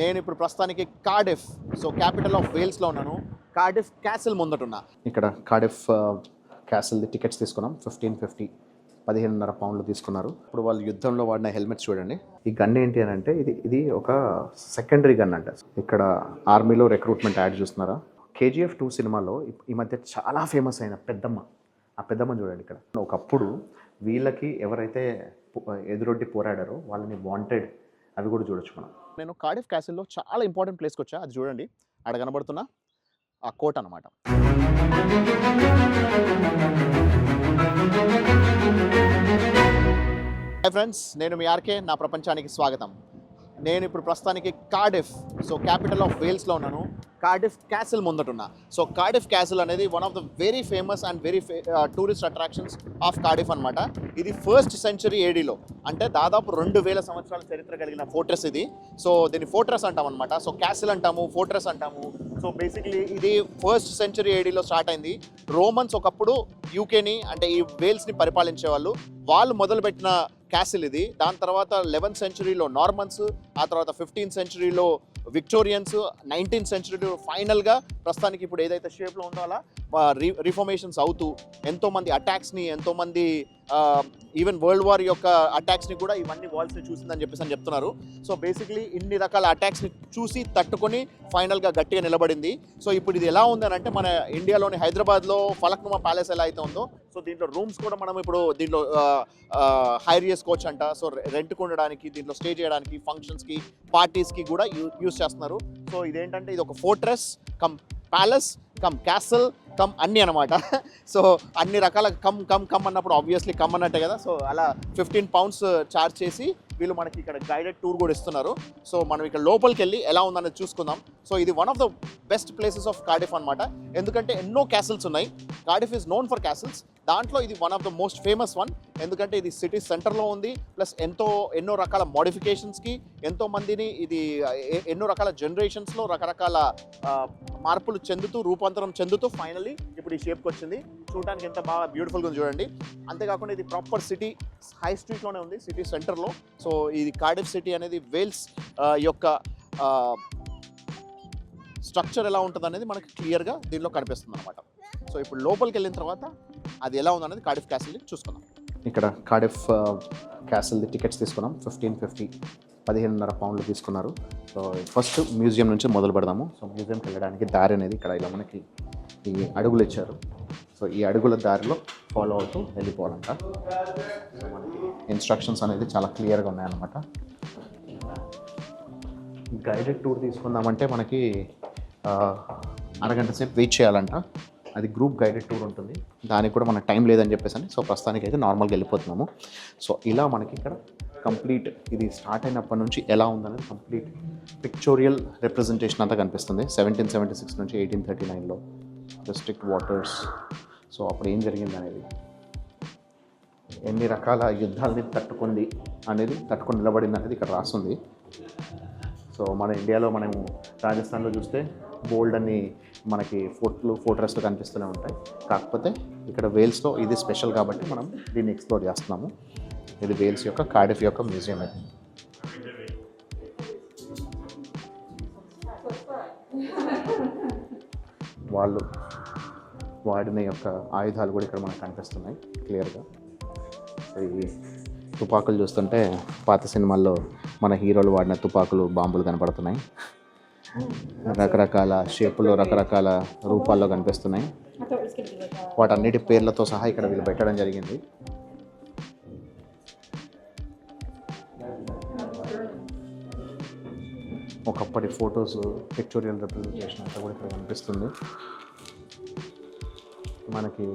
నేను ఇప్పుడు ప్రస్తుతానికి కార్డిఫ్ సో క్యాపిటల్ ఆఫ్ వేల్స్లో ఉన్నాను. కార్డిఫ్ క్యాసిల్ ముందటున్నా. ఇక్కడ కార్డిఫ్ క్యాసిల్ది టికెట్స్ తీసుకున్నాం. ఫిఫ్టీన్ ఫిఫ్టీ పదిహేనున్నర పౌండ్లు తీసుకున్నారు. ఇప్పుడు వాళ్ళు యుద్ధంలో వాడిన హెల్మెట్స్ చూడండి. ఈ గన్ ఏంటి అని అంటే ఇది ఇది ఒక సెకండరీ గన్ అంట. ఇక్కడ ఆర్మీలో రిక్రూట్మెంట్ యాడ్ చూస్తున్నారా? కేజీఎఫ్ టూ సినిమాలో ఈ- ఈ మధ్య చాలా ఫేమస్ అయిన పెద్దమ్మ. ఆ పెద్దమ్మ చూడండి ఇక్కడ. ఒకప్పుడు వీళ్ళకి ఎవరైతే ఎదురొడ్డి పోరాడారో వాళ్ళని వాంటెడ్ అవి కూడా చూడొచ్చు మనం. నేను కార్డిఫ్ క్యాసిల్లో చాలా ఇంపార్టెంట్ ప్లేస్కి వచ్చా. అది చూడండి. అక్కడ కనబడుతున్న ఆ కోట్ అనమాట హాయ్ ఫ్రెండ్స్ నేను మీ ఆర్కే నా ప్రపంచానికి స్వాగతం. నేను ఇప్పుడు ప్రస్తుతానికి కార్డిఫ్ సో క్యాపిటల్ ఆఫ్ వేల్స్లో ఉన్నాను. కార్డిఫ్ క్యాసిల్ ముందటున్న. సో కార్డిఫ్ క్యాసిల్ అనేది one of the very famous and very tourist attractions of Cardiff అనమాట ఇది ఫస్ట్ సెంచరీ ఏడీలో అంటే దాదాపు రెండు వేల సంవత్సరాల చరిత్ర కలిగిన ఫోర్ట్రెస్ ఇది. సో దీన్ని ఫోర్ట్రెస్ అంటాం అనమాట సో క్యాసిల్ అంటాము ఫోర్ట్రెస్ అంటాము. సో బేసిక్లీ ఇది ఫస్ట్ సెంచరీ ఏడీలో స్టార్ట్ అయింది. రోమన్స్ ఒకప్పుడు యూకేని అంటే ఈ వేల్స్ని పరిపాలించేవాళ్ళు. వాళ్ళు వాళ్ళు మొదలుపెట్టిన క్యాసిల్ ఇది. దాని తర్వాత లెవెన్త్ సెంచరీలో నార్మన్స్ ఆ తర్వాత ఫిఫ్టీన్త్ సెంచరీలో విక్టోరియన్స్ నైన్టీన్త్ సెంచురీ ఫైనల్గా ప్రస్తుతానికి ఇప్పుడు ఏదైతే షేప్లో ఉందో అలా రీ రిఫర్మేషన్స్ అవుతూ ఎంతోమంది అటాక్స్ని ఎంతోమంది ఈవెన్ వరల్డ్ వార్ యొక్క అటాక్స్ని కూడా ఇవన్నీ వాల్స్ని చూసిందని చెప్పేసి అని చెప్తున్నారు. సో బేసిక్లీ ఇన్ని రకాల అటాక్స్ని చూసి తట్టుకొని ఫైనల్గా గట్టిగా నిలబడింది. సో ఇప్పుడు ఇది ఎలా ఉందని అంటే మన ఇండియాలోని హైదరాబాద్లో ఫలక్నుమా ప్యాలెస్ ఎలా అయితే ఉందో సో దీంట్లో రూమ్స్ కూడా మనం ఇప్పుడు దీంట్లో హైర్ చేసుకోవచ్చు అంట. సో రెంట్ ఉండడానికి దీంట్లో స్టే చేయడానికి ఫంక్షన్స్కి పార్టీస్కి కూడా యూస్ చేస్తున్నారు. సో ఇదేంటంటే ఇది ఒక fortress cum palace cum castle cum అన్నీ అనమాట సో అన్ని రకాల కమ్ కమ్ కమ్ అన్నప్పుడు ఆబ్వియస్లీ కమ్ అన్నట్టే కదా. సో అలా ఫిఫ్టీన్ పౌండ్స్ ఛార్జ్ చేసి వీళ్ళు మనకి ఇక్కడ గైడెడ్ టూర్ కూడా ఇస్తున్నారు. సో మనం ఇక్కడ లోపలికి వెళ్ళి ఎలా ఉందనేది చూసుకుందాం. సో ఇది one of the best places of Cardiff అనమాట ఎందుకంటే ఎన్నో క్యాసిల్స్ ఉన్నాయి. Cardiff is known for castles దాంట్లో ఇది one of the most famous one ఎందుకంటే ఇది సిటీ సెంటర్లో ఉంది. ప్లస్ ఎంతో ఎన్నో రకాల మోడిఫికేషన్స్కి ఎంతో మందిని ఇది ఎన్నో రకాల జనరేషన్స్లో రకరకాల మార్పులు చెందుతూ రూపాంతరం చెందుతూ ఉంది ఇప్పుడు ఈ షేప్కి వచ్చింది. చూడడానికి ఎంత బాగా బ్యూటిఫుల్గా ఉంది చూడండి. అంతేకాకుండా ఇది ప్రాపర్ సిటీ హై స్ట్రీట్లోనే ఉంది సిటీ సెంటర్లో సో ఇది కార్డిఫ్ సిటీ అనేది వేల్స్ యొక్క స్ట్రక్చర్ ఎలా ఉంటుంది అనేది మనకి క్లియర్గా దీనిలో కనిపిస్తుంది అనమాట సో ఇప్పుడు లోపలికి వెళ్ళిన తర్వాత అది ఎలా ఉందనేది కార్డిఫ్ క్యాసిల్ని చూసుకుందాం. ఇక్కడ కార్డిఫ్ క్యాసిల్ది టికెట్స్ తీసుకున్నాం. ఫిఫ్టీన్ ఫిఫ్టీ పదిహేనున్నర పౌండ్లు తీసుకున్నారు. సో ఫస్ట్ మ్యూజియం నుంచి మొదలు పెడదాము. సో మ్యూజియంకి వెళ్ళడానికి దారి అనేది ఇక్కడ ఇలా మనకి ఈ అడుగులు ఇచ్చారు. సో ఈ అడుగుల దారిలో ఫాలో అవుతూ వెళ్ళిపోవాలంట. ఇన్స్ట్రక్షన్స్ అనేది చాలా క్లియర్గా ఉన్నాయన్నమాట. గైడెడ్ టూర్ తీసుకుందామంటే మనకి అరగంట సేపు వెయిట్ చేయాలంట. అది గ్రూప్ గైడెడ్ టూర్ ఉంటుంది. దానికి కూడా మనకు టైం లేదని చెప్పేసి అని సో ప్రస్తుతానికి అయితే నార్మల్గా వెళ్ళిపోతున్నాము. సో ఇలా మనకి ఇక్కడ కంప్లీట్ ఇది స్టార్ట్ అయినప్పటి నుంచి ఎలా ఉందనేది కంప్లీట్ పిక్చోరియల్ రిప్రజెంటేషన్ అంతా కనిపిస్తుంది. సెవెంటీన్ సెవెంటీ సిక్స్ నుంచి ఎయిటీన్ థర్టీ నైన్లో డిస్ట్రిక్ట్ వాటర్స్ సో అప్పుడు ఏం జరిగింది అనేది? ఎన్ని రకాల యుద్ధాలని తట్టుకుంది అనేది తట్టుకొని నిలబడింది అనేది ఇక్కడ రాస్తుంది సో మన ఇండియాలో మనం రాజస్థాన్లో చూస్తే బోల్డ్ అని మనకి ఫోర్ట్లు ఫోర్ట్రెస్లు కనిపిస్తూనే ఉంటాయి. కాకపోతే ఇక్కడ వేల్స్లో ఇది స్పెషల్ కాబట్టి మనం దీన్ని ఎక్స్ప్లోర్ చేస్తున్నాము. ఇది వేల్స్ యొక్క కార్డిఫ్ యొక్క మ్యూజియం అది. వాళ్ళు వాడిన యొక్క ఆయుధాలు కూడా ఇక్కడ మనకు కనిపిస్తున్నాయి క్లియర్గా. ఈ తుపాకులు చూస్తుంటే పాత సినిమాల్లో మన హీరోలు వాడిన తుపాకులు బాంబులు కనపడుతున్నాయి. రకరకాల షేపుల్లో రకరకాల రూపాల్లో కనిపిస్తున్నాయి. వాటన్నిటి పేర్లతో సహా ఇక్కడ వీళ్ళు పెట్టడం జరిగింది. ఒకప్పటి ఫొటోస్ పిక్చోరియల్ రిప్రజెంటేషన్ అంతా కూడా ఇక్కడ కనిపిస్తుంది. మనకి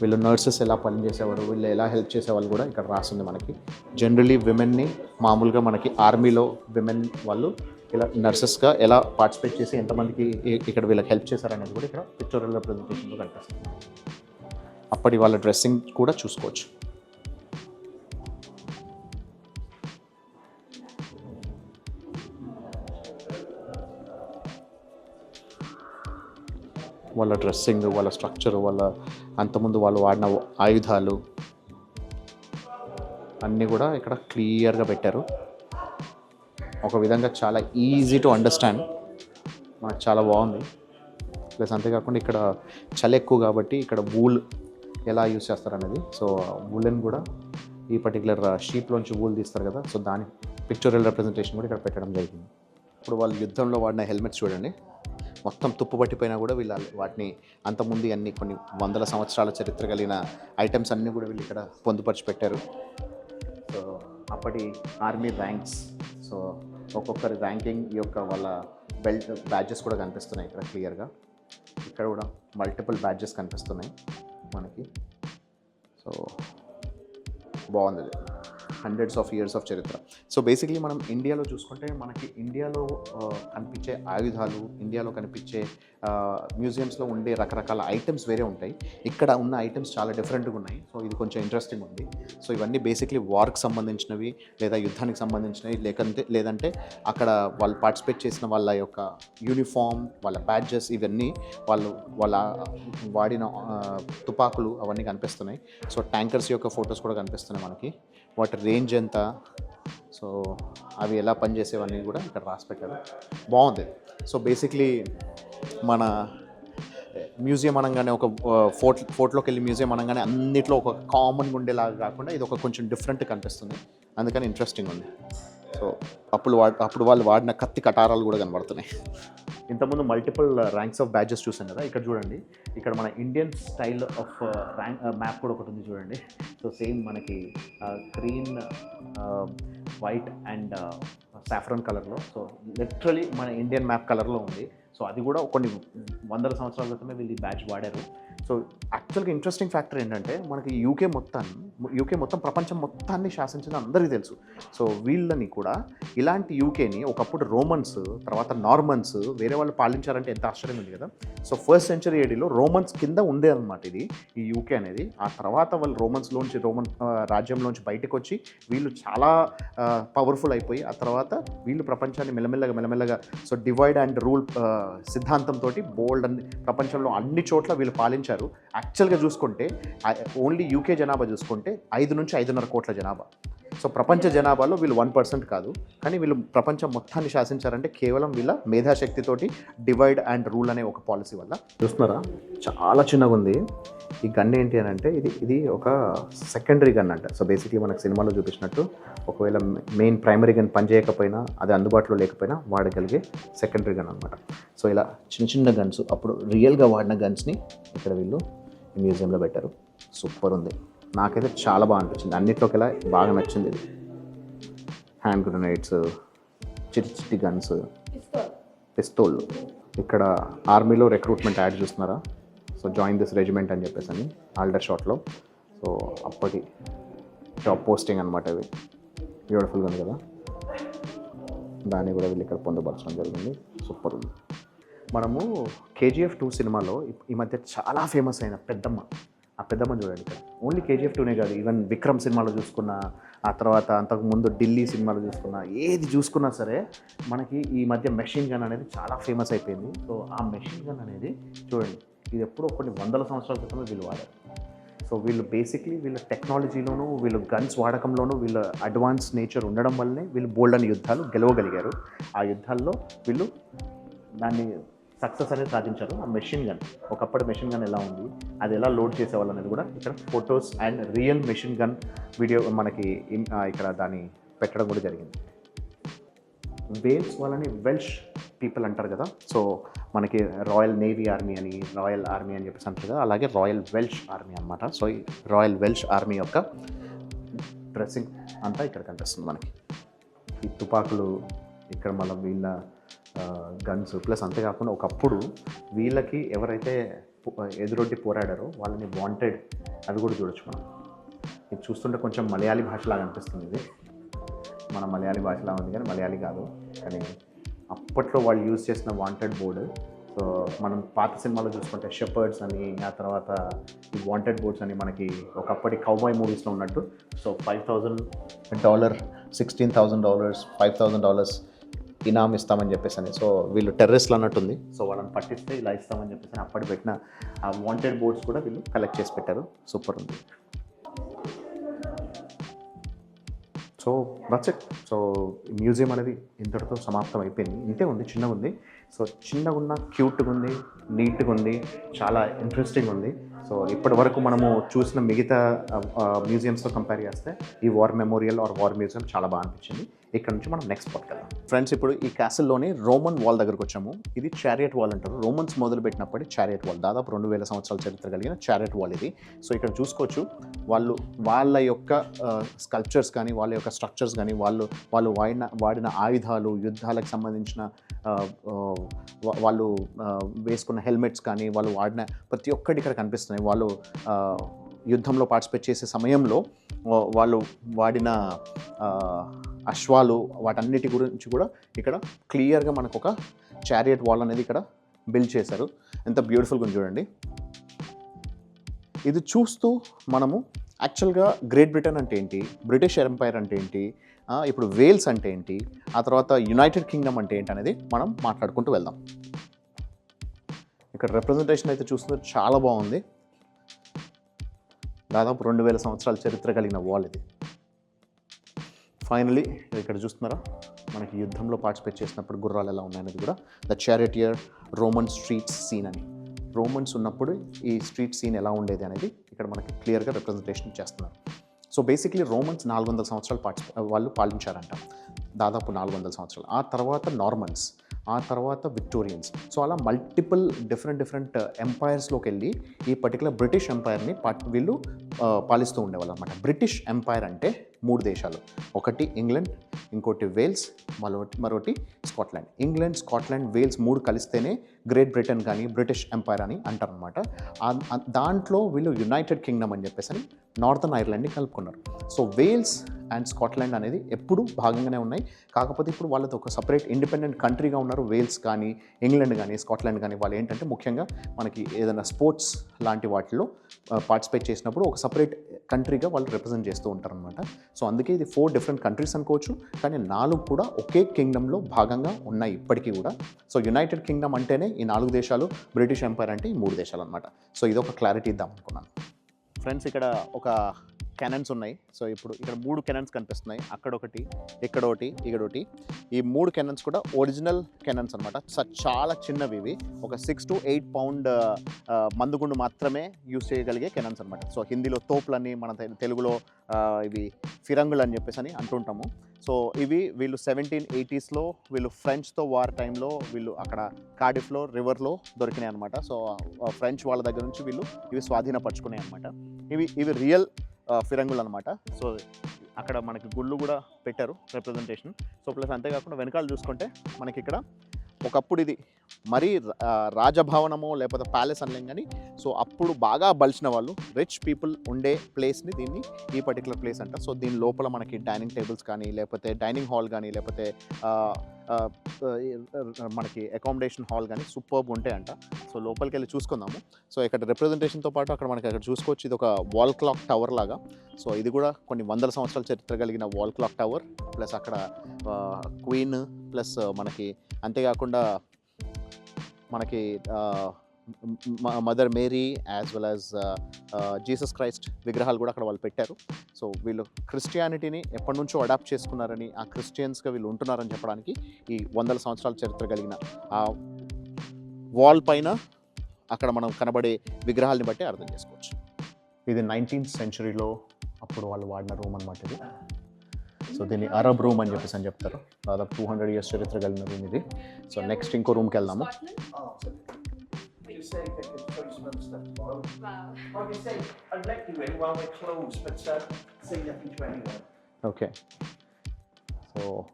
వీళ్ళు నర్సెస్ ఎలా పనిచేసేవారు వీళ్ళు ఎలా హెల్ప్ చేసేవాళ్ళు కూడా ఇక్కడ రాస్తుంది మనకి. జనరలీ విమెన్ని మామూలుగా మనకి ఆర్మీలో విమెన్ వాళ్ళు ఇలా నర్సెస్గా ఎలా పార్టిసిపేట్ చేసి ఎంతమందికి ఇక్కడ వీళ్ళకి హెల్ప్ చేశారనేది కూడా ఇక్కడ పిక్చోరియల్ రిప్రజెంటేషన్లో కనిపిస్తుంది. అప్పటి వాళ్ళ డ్రెస్సింగ్ కూడా చూసుకోవచ్చు. వాళ్ళ డ్రెస్సింగ్ వాళ్ళ స్ట్రక్చర్ వాళ్ళ అంతకుముందు వాళ్ళు వాడిన ఆయుధాలు అన్నీ కూడా ఇక్కడ క్లియర్గా పెట్టారు. ఒక విధంగా చాలా ఈజీ టు అండర్స్టాండ్ మనకు చాలా బాగుంది. ప్లస్ అంతేకాకుండా ఇక్కడ చలి ఎక్కువ కాబట్టి ఇక్కడ వూల్ ఎలా యూస్ చేస్తారు అనేది సో వూలెన్ కూడా ఈ పర్టికులర్ షీప్లోంచి వూల్ తీస్తారు కదా. సో దాని పిక్చరల్ రిప్రజెంటేషన్ కూడా ఇక్కడ పెట్టడం జరిగింది. ఇప్పుడు వాళ్ళు యుద్ధంలో వాడిన హెల్మెట్స్ చూడండి. మొత్తం తుప్పుపట్టిపోయినా కూడా వీళ్ళు వాటిని అంతకుముందు అన్ని కొన్ని వందల సంవత్సరాల చరిత్ర కలిగిన ఐటమ్స్ అన్నీ కూడా వీళ్ళు ఇక్కడ పొందుపరిచి పెట్టారు సో అప్పటి ఆర్మీ ర్యాంక్స్ సో ఒక్కొక్కరి ర్యాంకింగ్ ఈ యొక్క వాళ్ళ బెల్ట్ బ్యాడ్జెస్ కూడా కనిపిస్తున్నాయి ఇక్కడ క్లియర్గా. ఇక్కడ కూడా మల్టిపుల్ బ్యాడ్జెస్ కనిపిస్తున్నాయి మనకి. సో బాగుంది హండ్రెడ్స్ ఆఫ్ ఇయర్స్ ఆఫ్ చరిత్ర సో బేసిక్లీ మనం ఇండియాలో చూసుకుంటే మనకి ఇండియాలో కనిపించే ఆయుధాలు ఇండియాలో కనిపించే మ్యూజియంస్లో ఉండే రకరకాల ఐటమ్స్ వేరే ఉంటాయి. ఇక్కడ ఉన్న ఐటమ్స్ చాలా డిఫరెంట్గా ఉన్నాయి. సో ఇది కొంచెం ఇంట్రెస్టింగ్ ఉంది. సో ఇవన్నీ బేసిక్లీ వార్కి సంబంధించినవి లేదా యుద్ధానికి సంబంధించినవి లేకంటే లేదంటే అక్కడ వాళ్ళు పార్టిసిపేట్ చేసిన వాళ్ళ యొక్క యూనిఫామ్ వాళ్ళ బ్యాడ్జెస్ ఇవన్నీ వాళ్ళు వాళ్ళ వాడిన తుపాకులు అవన్నీ కనిపిస్తున్నాయి. సో ట్యాంకర్స్ యొక్క ఫొటోస్ కూడా కనిపిస్తున్నాయి మనకి. వాటి రేంజ్ ఎంత? సో అవి ఎలా పనిచేసేవన్నీ కూడా ఇక్కడ రాసి పెట్టారు. బాగుంది. సో బేసిక్లీ మన మ్యూజియం అనగానే ఒక ఫోర్ట్ ఫోర్ట్లోకి వెళ్ళి మ్యూజియం అనగానే అన్నిట్లో ఒక కామన్గా ఉండేలాగా కాకుండా ఇది ఒక కొంచెం డిఫరెంట్ కనిపిస్తుంది. అందుకని ఇంట్రెస్టింగ్ ఉంది. సో అప్పుడు వా అప్పుడు వాళ్ళు వాడిన కత్తి కటారాలు కూడా కనబడుతున్నాయి. ఇంతకుముందు మల్టిపుల్ ర్యాంక్స్ ఆఫ్ బ్యాచెస్ చూసాం కదా ఇక్కడ చూడండి. ఇక్కడ మన Indian style of rank map కూడా ఒకటి ఉంది చూడండి. సో సేమ్ మనకి గ్రీన్ వైట్ అండ్ సాఫ్రన్ కలర్లో సో లిటరలీ మన ఇండియన్ మ్యాప్ కలర్లో ఉంది. సో అది కూడా కొన్ని వందల సంవత్సరాల క్రితమే వీళ్ళు ఈ బ్యాచ్ వాడారు. సో యాక్చువల్గా ఇంట్రెస్టింగ్ ఫ్యాక్టర్ ఏంటంటే మనకి యూకే మొత్తం యూకే మొత్తం ప్రపంచం మొత్తాన్ని శాసించిన అందరికీ తెలుసు. సో వీళ్ళని కూడా ఇలాంటి యూకేని ఒకప్పుడు రోమన్స్ తర్వాత నార్మన్స్ వేరే వాళ్ళు పాలించారంటే ఎంత ఆశ్చర్యం ఉంది కదా. సో ఫస్ట్ సెంచరీ ఏడీలో రోమన్స్ కింద ఉండే అనమాట ఇది ఈ యూకే అనేది. ఆ తర్వాత వాళ్ళు రోమన్స్లోంచి రోమన్ రాజ్యంలోంచి బయటకు వచ్చి వీళ్ళు చాలా పవర్ఫుల్ అయిపోయి ఆ తర్వాత వీళ్ళు ప్రపంచాన్ని మెల్లమెల్లగా మెల్లమెల్లగా సో డివైడ్ అండ్ రూల్ సిద్ధాంతంతో బోల్డ్ అన్ని ప్రపంచంలో అన్ని చోట్ల వీళ్ళు పాలించారు. యాక్చువల్గా చూసుకుంటే ఓన్లీ యూకే జనాభా చూసుకుంటే ఐదు నుంచి ఐదున్నర కోట్ల జనాభా. సో ప్రపంచ జనాభాలో వీళ్ళు వన్ పర్సెంట్ కాదు. కానీ వీళ్ళు ప్రపంచం మొత్తాన్ని శాసించారంటే కేవలం వీళ్ళ మేధాశక్తితోటి డివైడ్ అండ్ రూల్ అనే ఒక పాలసీ వల్ల. చూస్తున్నారా? చాలా చిన్నగా ఉంది ఈ గన్ ఏంటి అని అంటే ఇది ఇది ఒక సెకండరీ గన్ అంట. సో బేసిక్లీ మనకు సినిమాలో చూపించినట్టు ఒకవేళ మెయిన్ ప్రైమరీ గన్ పనిచేయకపోయినా అది అందుబాటులో లేకపోయినా వాడగలిగే సెకండరీ గన్ అనమాట సో ఇలా చిన్న చిన్న గన్స్ అప్పుడు రియల్గా వాడిన గన్స్ని ఇక్కడ వీళ్ళు మ్యూజియంలో పెట్టారు. సూపర్ ఉంది. నాకైతే చాలా బాగా అనిపించింది. అన్నిట్లోకి ఇలా బాగా నచ్చింది ఇది. హ్యాండ్ గ్రనైట్స్ చిట్టి చిట్టి గన్స్ పిస్తోల్ ఇక్కడ ఆర్మీలో రిక్రూట్మెంట్ యాడ్ చూస్తున్నారా? సో జాయిన్ దిస్ రెజిమెంట్ అని చెప్పేసి అని ఆల్డర్ షాట్లో సో అప్పటి జాబ్ పోస్టింగ్ అనమాట ఇవి. బ్యూటిఫుల్గా ఉంది కదా. దాన్ని కూడా వీళ్ళు ఇక్కడ పొందుపరచడం జరిగింది. సూపర్ ఉంది. మనము కేజీఎఫ్ టూ సినిమాలో ఈ మధ్య చాలా ఫేమస్ అయిన పెద్దమ్మ ఆ పెద్దమ్మ చూడండి ఇక్కడ ఓన్లీ కేజీఎఫ్ టూనే కాదు ఈవెన్ విక్రమ్ సినిమాలో చూసుకున్నా ఆ తర్వాత అంతకు ముందు ఢిల్లీ సినిమాలో చూసుకున్నా ఏది చూసుకున్నా సరే మనకి ఈ మధ్య మెషిన్ గన్ అనేది చాలా ఫేమస్ అయిపోయింది. సో ఆ మెషిన్ గన్ అనేది చూడండి ఇది ఎప్పుడో కొన్ని వందల సంవత్సరాల క్రితమే వీళ్ళు వాడారు. సో వీళ్ళు బేసిక్లీ వీళ్ళ టెక్నాలజీలోనూ వీళ్ళు గన్స్ వాడకంలోనూ వీళ్ళ అడ్వాన్స్ నేచర్ ఉండడం వల్లనే వీళ్ళు బోల్డ్ అని యుద్ధాలు గెలవగలిగారు. ఆ యుద్ధాల్లో వీళ్ళు దాన్ని సక్సెస్ అనేది సాధించారు. ఆ మెషిన్ గన్ ఒకప్పటి మెషిన్ గన్ ఎలా ఉంది అది ఎలా లోడ్ చేసేవాళ్ళు అనేది కూడా ఇక్కడ photos and real machine gun video మనకి ఇక్కడ దాన్ని పెట్టడం కూడా జరిగింది. వేల్స్ వాళ్ళని వెల్ష్ పీపుల్ అంటారు కదా సో మనకి రాయల్ నేవీ ఆర్మీ అని రాయల్ ఆర్మీ అని చెప్పేసి అంటారు కదా అలాగే రాయల్ వెల్ష్ ఆర్మీ అనమాట సో ఈ రాయల్ వెల్ష్ ఆర్మీ యొక్క డ్రెస్సింగ్ అంతా ఇక్కడ కనిపిస్తుంది మనకి. ఈ తుపాకులు ఇక్కడ మళ్ళీ వీళ్ళ గన్స్ ప్లస్ అంతేకాకుండా ఒకప్పుడు వీళ్ళకి ఎవరైతే ఎదురొడ్డి పోరాడారో వాళ్ళని వాంటెడ్ అది కూడా చూడొచ్చు మనం. ఇది చూస్తుంటే కొంచెం మలయాళీ భాషలాగా అనిపిస్తుంది ఇది. మన మలయాళీ భాషలా ఉంది కానీ మలయాళీ కాదు. కానీ అప్పట్లో వాళ్ళు యూజ్ చేసిన వాంటెడ్ బోర్డు సో మనం పాత సినిమాలో చూసుకుంటే షెపర్డ్స్ అని ఆ తర్వాత ఈ వాంటెడ్ బోర్డ్స్ అని మనకి ఒకప్పటి కౌబాయ్ మూవీస్లో ఉన్నట్టు. So five thousand dollar sixteen thousand dollars five thousand dollars ఇనామ్ ఇస్తామని చెప్పేసి అని సో వీళ్ళు టెర్రరిస్ట్లు అన్నట్టుంది. సో వాళ్ళని పట్టిస్తే ఇలా ఇస్తామని చెప్పేసి అని అప్పటి పెట్టిన ఆ వాంటెడ్ బోర్డ్స్ కూడా వీళ్ళు కలెక్ట్ చేసి పెట్టారు. సూపర్ ఉంది. So that's it so museum అనేది ఇంతటితో సమాప్తం అయిపోయింది. ఇంతే ఉంది చిన్నగా ఉంది. సో చిన్నగా ఉన్న క్యూట్గా ఉంది నీట్గా ఉంది చాలా ఇంట్రెస్టింగ్ ఉంది. సో ఇప్పటి వరకు మనము చూసిన మిగతా మ్యూజియంస్తో కంపేర్ చేస్తే ఈ war memorial or war museum చాలా బాగా అనిపించింది. ఇక్కడ నుంచి మనం నెక్స్ట్ స్పాట్కి వెళ్దాం. ఫ్రెండ్స్ ఇప్పుడు ఈ క్యాసిల్లోని రోమన్ వాల్ దగ్గరకు వచ్చాము. ఇది చారియట్ వాల్ అంటారు. రోమన్స్ మొదలుపెట్టినప్పటి చారియట్ వాల్ దాదాపు రెండు వేల సంవత్సరాల చరిత్ర కలిగిన చారియట్ వాల్ ఇది. సో ఇక్కడ చూసుకోవచ్చు వాళ్ళు వాళ్ళ యొక్క స్కల్ప్చర్స్ కానీ వాళ్ళ యొక్క స్ట్రక్చర్స్ కానీ వాళ్ళు వాళ్ళు వాడిన వాడిన ఆయుధాలు యుద్ధాలకు సంబంధించిన వాళ్ళు వేసుకున్న హెల్మెట్స్ కానీ వాళ్ళు వాడిన ప్రతి ఒక్కటి ఇక్కడ కనిపిస్తున్నాయి. వాళ్ళు యుద్ధంలో పార్టిసిపేట్ చేసే సమయంలో వాళ్ళు వాడిన అశ్వాలు వాటన్నిటి గురించి కూడా ఇక్కడ క్లియర్గా మనకు ఒక చారియట్ వాల్ అనేది ఇక్కడ బిల్డ్ చేశారు. ఎంత బ్యూటిఫుల్గా చూడండి. ఇది చూస్తూ మనము యాక్చువల్గా గ్రేట్ బ్రిటన్ అంటే ఏంటి? బ్రిటిష్ ఎంపైర్ అంటే ఏంటి? ఇప్పుడు వేల్స్ అంటే ఏంటి? ఆ తర్వాత యునైటెడ్ కింగ్డమ్ అంటే ఏంటి అనేది మనం మాట్లాడుకుంటూ వెళ్దాం. ఇక్కడ రిప్రజెంటేషన్ అయితే చూస్తుంటే చాలా బాగుంది. దాదాపు రెండు వేల సంవత్సరాల చరిత్ర కలిగిన వాల్ ఇది. ఫైనలీ ఇక్కడ చూస్తున్నారా? మనకి యుద్ధంలో పార్టిసిపేట్ చేసినప్పుడు గుర్రాలు ఎలా ఉన్నాయనేది కూడా. The charioteer Roman street scene అని. రోమన్స్ ఉన్నప్పుడు ఈ స్ట్రీట్ సీన్ ఎలా ఉండేది అనేది ఇక్కడ మనకి క్లియర్గా రిప్రజెంటేషన్ చేస్తున్నారు. సో బేసిక్లీ రోమన్స్ నాలుగు వందల సంవత్సరాలు పార్టిసిపే వాళ్ళు పాలించారంట. దాదాపు నాలుగు వందల సంవత్సరాలు. ఆ తర్వాత నార్మన్స్ ఆ తర్వాత విక్టోరియన్స్ సో అలా మల్టిపుల్ డిఫరెంట్ డిఫరెంట్ ఎంపైర్స్లోకి వెళ్ళి ఈ పర్టికులర్ బ్రిటిష్ ఎంపైర్ని పా వీళ్ళు uh, పాలిస్తూ ఉండేవాళ్ళు అనమాట బ్రిటిష్ ఎంపైర్ అంటే మూడు దేశాలు. ఒకటి ఇంగ్లాండ్ ఇంకోటి వేల్స్ మరొకటి మరొకటి స్కాట్లాండ్. ఇంగ్లాండ్ స్కాట్లాండ్ వేల్స్ మూడు కలిస్తేనే గ్రేట్ బ్రిటన్ కానీ బ్రిటిష్ ఎంపైర్ అని అంటారనమాట దాంట్లో వీళ్ళు యునైటెడ్ కింగ్డమ్ అని చెప్పేసి అని నార్థన్ ఐర్లాండ్ని కలుపుకున్నారు. సో వేల్స్ అండ్ స్కాట్లాండ్ అనేది ఎప్పుడు భాగంగానే ఉన్నాయి. కాకపోతే ఇప్పుడు వాళ్ళది ఒక సపరేట్ ఇండిపెండెంట్ కంట్రీగా ఉన్నారు వేల్స్ కానీ ఇంగ్లాండ్ కానీ స్కాట్లాండ్ కానీ. వాళ్ళు ఏంటంటే ముఖ్యంగా మనకి ఏదైనా స్పోర్ట్స్ లాంటి వాటిలో పార్టిసిపేట్ చేసినప్పుడు ఒక సపరేట్ కంట్రీగా వాళ్ళు రిప్రజెంట్ చేస్తూ ఉంటారనమాట సో అందుకే ఇది ఫోర్ డిఫరెంట్ కంట్రీస్ అనుకోవచ్చు కానీ నాలుగు కూడా ఒకే కింగ్డమ్లో భాగంగా ఉన్నాయి ఇప్పటికీ కూడా. సో యునైటెడ్ కింగ్డమ్ అంటేనే ఈ నాలుగు దేశాలు బ్రిటిష్ ఎంపైర్ అంటే ఈ మూడు దేశాలు అనమాట సో ఇది ఒక క్లారిటీ ఇద్దాం అనుకున్నాను. ఫ్రెండ్స్ ఇక్కడ ఒక కెనన్స్ ఉన్నాయి. సో ఇప్పుడు ఇక్కడ మూడు కెనన్స్ కనిపిస్తున్నాయి. అక్కడ ఒకటి ఇక్కడ ఒకటి ఇక్కడ ఒకటి ఈ మూడు కెనన్స్ కూడా ఒరిజినల్ కెనన్స్ అనమాట చాలా చిన్నవి ఇవి. ఒక సిక్స్ టు ఎయిట్ పౌండ్ మందుగుండు మాత్రమే యూస్ చేయగలిగే కెనన్స్ అనమాట సో హిందీలో తోపులని మన తెలుగులో ఇవి ఫిరంగులు అని చెప్పేసి అని అంటుంటాము. సో ఇవి వీళ్ళు సెవెంటీన్ ఎయిటీస్లో వీళ్ళు ఫ్రెంచ్తో వార్ టైంలో వీళ్ళు అక్కడ కాడిఫ్లో రివర్లో దొరికినాయి అనమాట సో ఫ్రెంచ్ వాళ్ళ దగ్గర నుంచి వీళ్ళు ఇవి స్వాధీనపరచుకున్నాయి అనమాట ఇవి ఇవి రియల్ ఫిరంగులు అనమాట సో అక్కడ మనకి గుళ్ళు కూడా పెట్టారు రిప్రజెంటేషన్ సో ప్లస్ అంతేకాకుండా వెనకాల చూసుకుంటే మనకి ఇక్కడ ఒకప్పుడు ఇది మరీ రాజభవనము రాజభవనమో లేకపోతే ప్యాలెస్ అనలేం కానీ సో అప్పుడు బాగా బలిసిన వాళ్ళు రిచ్ పీపుల్ ఉండే ప్లేస్ని దీన్ని ఈ పర్టికులర్ ప్లేస్ అంట సో దీని లోపల మనకి డైనింగ్ టేబుల్స్ కానీ లేకపోతే డైనింగ్ హాల్ కానీ లేకపోతే మనకి అకామిడేషన్ హాల్ కానీ సూపర్బ్ ఉంటాయంట. సో లోపలికి వెళ్ళి చూసుకుందాము. సో ఇక్కడ రిప్రజెంటేషన్తో పాటు అక్కడ మనకి అక్కడ చూసుకోవచ్చు ఇది ఒక వాల్ క్లాక్ టవర్ లాగా. సో ఇది కూడా కొన్ని వందల సంవత్సరాల చరిత్ర కలిగిన వాల్ క్లాక్ టవర్ ప్లస్ అక్కడ క్వీన్ ప్లస్ మనకి అంతేకాకుండా మనకి Mother Mary as well as Jesus Christ విగ్రహాలు కూడా అక్కడ వాళ్ళు పెట్టారు. సో వీళ్ళు క్రిస్టియానిటీని ఎప్పటి నుంచో అడాప్ట్ చేసుకున్నారని ఆ క్రిస్టియన్స్గా వీళ్ళు ఉంటున్నారని చెప్పడానికి ఈ వందల సంవత్సరాల చరిత్ర కలిగిన ఆ వాల్ పైన అక్కడ మనం కనబడే విగ్రహాలని బట్టి అర్థం చేసుకోవచ్చు. ఇది నైన్టీన్త్ సెంచరీలో అప్పుడు వాళ్ళు వాడిన రూమ్ అనమాట ఇది. సో దీన్ని అరబ్ రూమ్ అని చెప్పేసి అని చెప్తారు. దాదాపు టూ హండ్రెడ్ ఇయర్స్ చరిత్ర కలిగిన రూమ్ ఇది. సో నెక్స్ట్ ఇంకో రూమ్కి వెళ్దాము. say that tomorrow. Wow. Like I say, I'd let you in while we're closed, but uh, say nothing to anyone. Okay. So,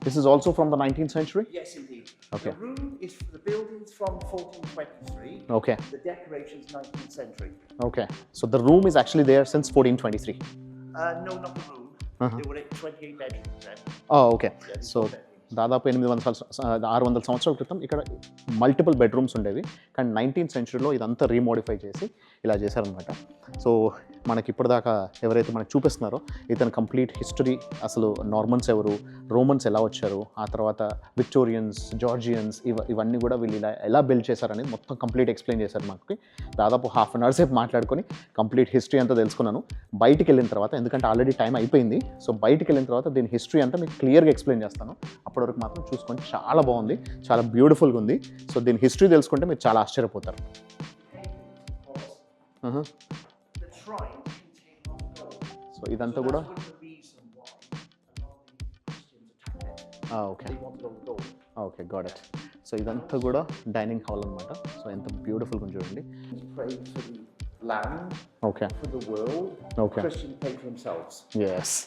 this is also from the 19th century? Yes, indeed. Okay. The room is, the building's from 1423. Okay. The decoration's 19th century. Okay. So, the room is actually there since 1423? Uh, no, not the room. Uh -huh. There were 28 bedrooms then. Oh, okay. Yeah, so. దాదాపు ఎనిమిది వందల ఆరు వందల సంవత్సరాల క్రితం ఇక్కడ multiple bedrooms ఉండేవి. కానీ నైన్టీన్త్ సెంచురీలో ఇదంతా రీమోడిఫై చేసి ఇలా చేశారనమాట సో మనకి ఇప్పటిదాకా ఎవరైతే మనకు చూపిస్తున్నారో ఇతను కంప్లీట్ హిస్టరీ అసలు నార్మన్స్ ఎవరు రోమన్స్ ఎలా వచ్చారు ఆ తర్వాత విక్టోరియన్స్ జార్జియన్స్ ఇవ ఇవన్నీ కూడా వీళ్ళు ఇలా ఎలా బిల్డ్ చేశారనేది మొత్తం కంప్లీట్ ఎక్స్ప్లెయిన్ చేశారు మాకు. దాదాపు హాఫ్ అన్ అవర్ సేపు మాట్లాడుకొని కంప్లీట్ హిస్టరీ అంతా తెలుసుకున్నాను. బయటికి వెళ్ళిన తర్వాత ఎందుకంటే ఆల్రెడీ టైం అయిపోయింది సో బయటికి వెళ్ళిన తర్వాత దీని హిస్టరీ అంతా మీకు క్లియర్గా ఎక్స్ప్లెయిన్ చేస్తాను. అప్పటి వరకు మాత్రం చూసుకొని చాలా బాగుంది చాలా బ్యూటిఫుల్గా ఉంది. సో దీని హిస్టరీ తెలుసుకుంటే మీరు చాలా ఆశ్చర్యపోతారు. Christians attacked it. Okay They wanted all the gold. Okay god it so ఇదంతా కూడా డైనింగ్ హాల్ అనమాట సో ఎంత బ్యూటిఫుల్గా ఉంది చూడండి He prayed for the land, okay for the world. Okay. Christians prayed for themselves. Yes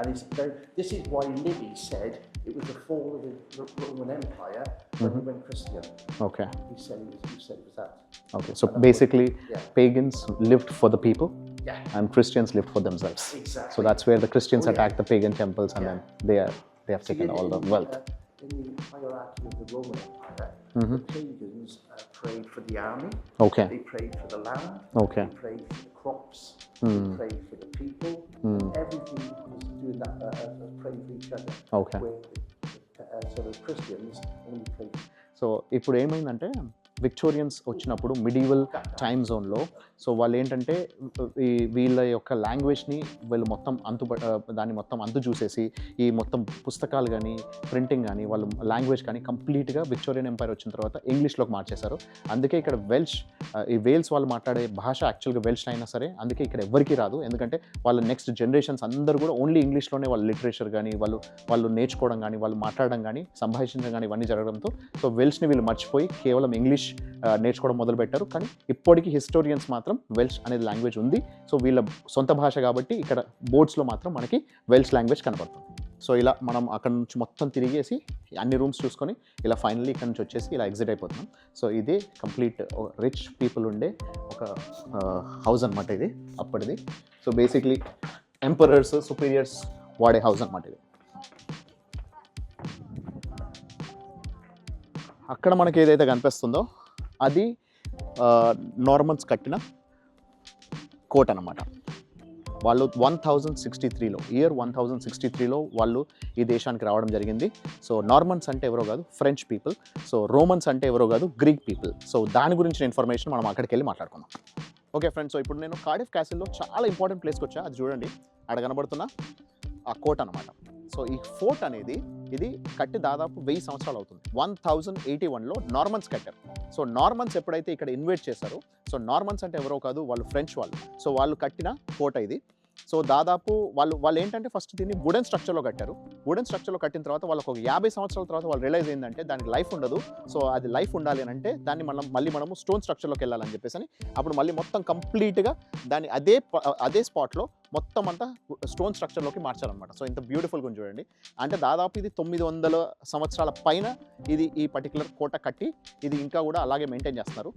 And it's very, this is why Livy said it was the fall of the Roman Empire when he went Christian. Okay He said it was, he said it was that. Okay so basically Yeah. pagans lived for the people Yeah. and Christians lived for themselves. Exactly. So that's where the Christians Oh, yeah. attacked the pagan temples and then they are they have See, taken in- all the in wealth. uh, in the hierarchy of the Roman Empire, Mm-hmm. the pagans uh, prayed for the army, Okay. they prayed for the land, Okay. they prayed for the crops, Hmm. they prayed for the people. Everything was doing that, uh, uh, praying for each other. Okay. Where the, uh, so the Christians only prayed so ఇప్పుడు ఏమైందంటే Victorians వచ్చినప్పుడు medieval time జోన్లో so వాళ్ళు ఏంటంటే ఈ వీళ్ళ యొక్క లాంగ్వేజ్ని వీళ్ళు మొత్తం అంతు దాన్ని మొత్తం అంతు చూసేసి ఈ మొత్తం పుస్తకాలు కానీ ప్రింటింగ్ కానీ వాళ్ళు లాంగ్వేజ్ కానీ కంప్లీట్గా విక్టోరియన్ ఎంపైర్ వచ్చిన తర్వాత ఇంగ్లీష్లోకి మార్చేశారు. అందుకే ఇక్కడ వెల్ష్ ఈ వేల్స్ వాళ్ళు మాట్లాడే భాష యాక్చువల్గా వెల్ష్ అయినా సరే అందుకే ఇక్కడ ఎవరికీ రాదు. ఎందుకంటే వాళ్ళ నెక్స్ట్ జనరేషన్స్ అందరూ కూడా ఓన్లీ ఇంగ్లీష్లోనే వాళ్ళ లిటరేచర్ కానీ వాళ్ళు వాళ్ళు నేర్చుకోవడం కానీ వాళ్ళు మాట్లాడడం కానీ సంభాషించడం కానీ ఇవన్నీ జరగడంతో సో వెల్ష్ని వీళ్ళు మర్చిపోయి కేవలం ఇంగ్లీష్ నేర్చుకోవడం మొదలుపెట్టారు. కానీ ఇప్పటికీ హిస్టోరియన్స్ మాత్రం వెల్ష్ అనేది లాంగ్వేజ్ ఉంది. సో వీళ్ళ సొంత భాష కాబట్టి ఇక్కడ బోర్డ్స్లో మాత్రం మనకి వెల్ష్ లాంగ్వేజ్ కనపడుతుంది. సో ఇలా మనం అక్కడ నుంచి మొత్తం తిరిగేసి అన్ని రూమ్స్ చూసుకొని ఇలా ఫైనల్లీ ఇక్కడ నుంచి వచ్చేసి ఇలా ఎగ్జిట్ అయిపోతున్నాం. సో ఇది కంప్లీట్ రిచ్ పీపుల్ ఉండే ఒక హౌస్ అనమాట ఇది అప్పటిది. సో బేసిక్లీ ఎంపరర్స్ సుపీరియర్స్ వాడే హౌస్ అనమాట ఇది. అక్కడ మనకి ఏదైతే కనిపిస్తుందో అది నార్మన్స్ కట్టిన కోట్ అనమాట వాళ్ళు వన్ థౌజండ్ సిక్స్టీ త్రీలో ఇయర్ వన్ థౌజండ్ సిక్స్టీ త్రీలో వాళ్ళు ఈ దేశానికి రావడం జరిగింది. సో నార్మన్స్ అంటే ఎవరో కాదు ఫ్రెంచ్ పీపుల్ సో రోమన్స్ అంటే ఎవరో కాదు గ్రీక్ పీపుల్ సో దాని గురించిన ఇన్ఫర్మేషన్ మనం అక్కడికి వెళ్ళి మాట్లాడుకుందాం. ఓకే ఫ్రెండ్స్ సో ఇప్పుడు నేను కార్డిఫ్ క్యాసిల్లో చాలా ఇంపార్టెంట్ ప్లేస్కి వచ్చా. అది చూడండి. అక్కడ కనబడుతున్న ఆ కోట్ అనమాట సో ఈ ఫోర్ట్ అనేది ఇది కట్టి దాదాపు వెయ్యి సంవత్సరాలు అవుతుంది. వన్ థౌజండ్ ఎయిటీ వన్లో నార్మన్స్ కట్టారు. సో నార్మన్స్ ఎప్పుడైతే ఇక్కడ ఇన్వైట్ చేశారో సో నార్మన్స్ అంటే ఎవరో కాదు వాళ్ళు ఫ్రెంచ్ వాళ్ళు. సో వాళ్ళు కట్టిన కోట ఇది. సో దాదాపు వాళ్ళు వాళ్ళు ఏంటంటే ఫస్ట్ దీన్ని వుడెన్ స్ట్రక్చర్లో కట్టారు. వుడెన్ స్ట్రక్చర్లో కట్టిన తర్వాత వాళ్ళకు ఒక యాభై సంవత్సరాల తర్వాత వాళ్ళు రిలైజ్ ఏంటంటే దానికి లైఫ్ ఉండదు. సో అది లైఫ్ ఉండాలి అని అంటే దాన్ని మనం మళ్ళీ మనము స్టోన్ స్ట్రక్చర్లోకి వెళ్ళాలని చెప్పేసి అని అప్పుడు మళ్ళీ మొత్తం కంప్లీట్గా దాన్ని అదే అదే స్పాట్లో మొత్తం అంతా స్టోన్ స్ట్రక్చర్లోకి మార్చారనమాట సో ఇంత బ్యూటిఫుల్గా చూడండి. అంటే దాదాపు ఇది తొమ్మిది వందల సంవత్సరాల పైన ఇది ఈ పర్టికులర్ కోట కట్టి ఇది ఇంకా కూడా అలాగే మెయింటైన్ చేస్తున్నారు.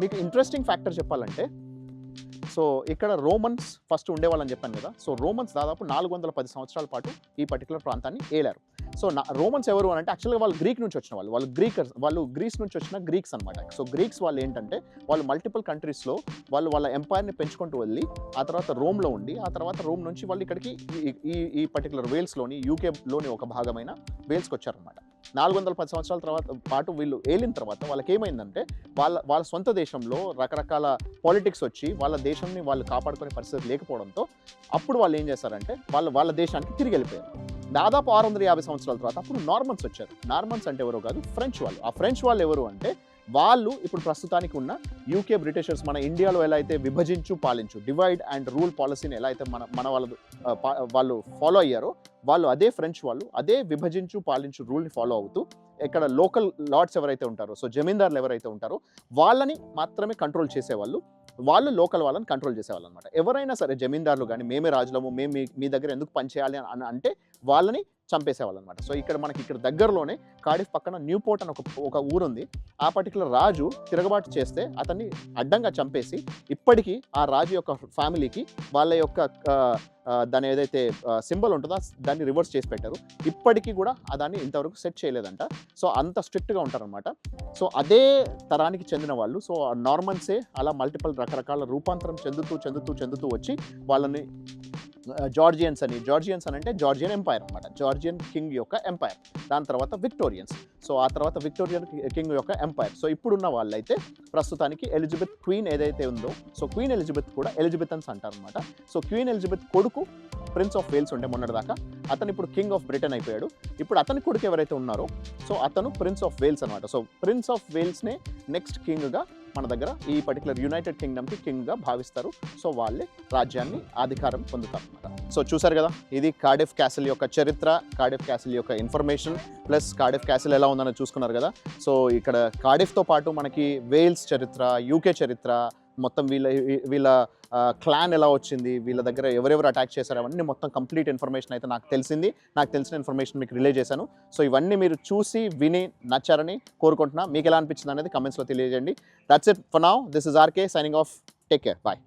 మీకు ఇంట్రెస్టింగ్ ఫ్యాక్టర్ చెప్పాలంటే సో ఇక్కడ రోమన్స్ ఫస్ట్ ఉండేవాళ్ళని చెప్పాను కదా సో రోమన్స్ దాదాపు నాలుగు వందల పది సంవత్సరాల పాటు ఈ పర్టికులర్ ప్రాంతాన్ని ఏలారు. సో నా రోమన్స్ ఎవరు అని అంటే యాక్చువల్గా వాళ్ళు గ్రీక్ నుంచి వచ్చిన వాళ్ళు వాళ్ళు గ్రీకర్స్ వాళ్ళు గ్రీస్ నుంచి వచ్చిన గ్రీక్స్ అనమాట సో గ్రీక్స్ వాళ్ళు ఏంటంటే వాళ్ళు మల్టిపుల్ కంట్రీస్లో వాళ్ళు వాళ్ళ ఎంపైర్ని పెంచుకుంటూ వెళ్ళి ఆ తర్వాత రోమ్లో ఉండి ఆ తర్వాత రోమ్ నుంచి వాళ్ళు ఇక్కడికి ఈ- ఈ ఈ పర్టికులర్ వేల్స్లోని యూకేలోని ఒక భాగమైన వేల్స్కి వచ్చారనమాట నాలుగు వందల పది సంవత్సరాల తర్వాత పాటు వీళ్ళు ఏలిన తర్వాత వాళ్ళకి ఏమైందంటే వాళ్ళ వాళ్ళ సొంత దేశంలో రకరకాల పాలిటిక్స్ వచ్చి వాళ్ళ దేశంని వాళ్ళు కాపాడుకునే పరిస్థితి లేకపోవడంతో అప్పుడు వాళ్ళు ఏం చేశారంటే వాళ్ళు వాళ్ళ దేశానికి తిరిగి వెళ్ళిపోయారు. దాదాపు ఆరు వందల యాభై సంవత్సరాల తర్వాత అప్పుడు నార్మన్స్ వచ్చారు. నార్మన్స్ అంటే ఎవరో కాదు ఫ్రెంచ్ వాళ్ళు. ఆ ఫ్రెంచ్ వాళ్ళు ఎవరు అంటే వాళ్ళు ఇప్పుడు ప్రస్తుతానికి ఉన్న యూకే బ్రిటిషర్స్ మన ఇండియాలో ఎలా అయితే విభజించు పాలించు డివైడ్ అండ్ రూల్ పాలసీని ఎలా అయితే మన మన వాళ్ళ వాళ్ళు ఫాలో అయ్యారో వాళ్ళు అదే ఫ్రెంచ్ వాళ్ళు అదే విభజించు పాలించు రూల్ని ఫాలో అవుతూ ఇక్కడ లోకల్ లార్డ్స్ ఎవరైతే ఉంటారో సో జమీందారులు ఎవరైతే ఉంటారో వాళ్ళని మాత్రమే కంట్రోల్ చేసేవాళ్ళు వాళ్ళు లోకల్ వాళ్ళని కంట్రోల్ చేసేవాళ్ళు అనమాట ఎవరైనా సరే జమీందారులు కానీ మేమే రాజులము మేము మీ- మీ దగ్గర ఎందుకు పనిచేయాలి అని అంటే వాళ్ళని చంపేసేవాళ్ళు అనమాట సో ఇక్కడ మనకి ఇక్కడ దగ్గరలోనే కాడిఫ్ పక్కన న్యూపోర్ట్ అని ఒక ఒక ఊరుంది. ఆ పర్టికులర్ రాజు తిరగబాటు చేస్తే అతన్ని అడ్డంగా చంపేసి ఇప్పటికీ ఆ రాజు యొక్క ఫ్యామిలీకి వాళ్ళ యొక్క దాని ఏదైతే సింబల్ ఉంటుందో దాన్ని రివర్స్ చేసి పెట్టారు. ఇప్పటికీ కూడా ఆ దాన్ని ఇంతవరకు సెట్ చేయలేదంట. సో అంత స్ట్రిక్ట్గా ఉంటారనమాట. సో అదే తరానికి చెందిన వాళ్ళు. సో నార్మల్సే అలా మల్టిపల్ రకరకాల రూపాంతరం చెందుతూ చెందుతూ చెందుతూ వచ్చి వాళ్ళని జార్జియన్స్ అని. జార్జియన్స్ అని అంటే జార్జియన్ ఎంపైర్ అనమాట జార్జియన్ కింగ్ యొక్క ఎంపైర్ దాని తర్వాత విక్టోరియన్స్ సో ఆ తర్వాత విక్టోరియన్ కింగ్ యొక్క ఎంపైర్ సో ఇప్పుడున్న వాళ్ళైతే ప్రస్తుతానికి ఎలిజబెత్ క్వీన్ ఏదైతే ఉందో సో క్వీన్ ఎలిజబెత్ కూడా ఎలిజబెతన్స్ అంటారు అనమాట సో క్వీన్ ఎలిజబెత్ కొడుకు ప్రిన్స్ ఆఫ్ వేల్స్ ఉండే మొన్నటిదాకా. అతను ఇప్పుడు కింగ్ ఆఫ్ బ్రిటన్ అయిపోయాడు. ఇప్పుడు అతని కొడుకు ఎవరైతే ఉన్నారో సో అతను ప్రిన్స్ ఆఫ్ వేల్స్ అనమాట సో ప్రిన్స్ ఆఫ్ వేల్స్నే నెక్స్ట్ కింగ్గా మన దగ్గర ఈ పర్టికులర్ యునైటెడ్ కింగ్డమ్కి కింగ్గా భావిస్తారు. సో వాళ్ళే రాజ్యాన్ని అధికారం పొందుతారు సో చూసారు కదా ఇది కార్డిఫ్ క్యాసిల్ యొక్క చరిత్ర కార్డిఫ్ క్యాసిల్ యొక్క ఇన్ఫర్మేషన్ ప్లస్ కార్డిఫ్ క్యాసిల్ ఎలా ఉందని చూసుకున్నారు కదా. సో ఇక్కడ కార్డిఫ్తో పాటు మనకి వేల్స్ చరిత్ర యూకే చరిత్ర మొత్తం వీళ్ళ వీళ్ళ క్లాన్ ఎలా వచ్చింది వీళ్ళ దగ్గర ఎవరెవరు అటాక్ చేశారు అవన్నీ మొత్తం కంప్లీట్ ఇన్ఫర్మేషన్ అయితే నాకు తెలిసింది. నాకు తెలిసిన ఇన్ఫర్మేషన్ మీకు రిలే చేశాను. సో ఇవన్నీ మీరు చూసి విని నచ్చారని కోరుకుంటున్నా. మీకు ఎలా అనిపించింది అనేది కమెంట్స్లో తెలియజేయండి. That's it for now this is RK signing off take care bye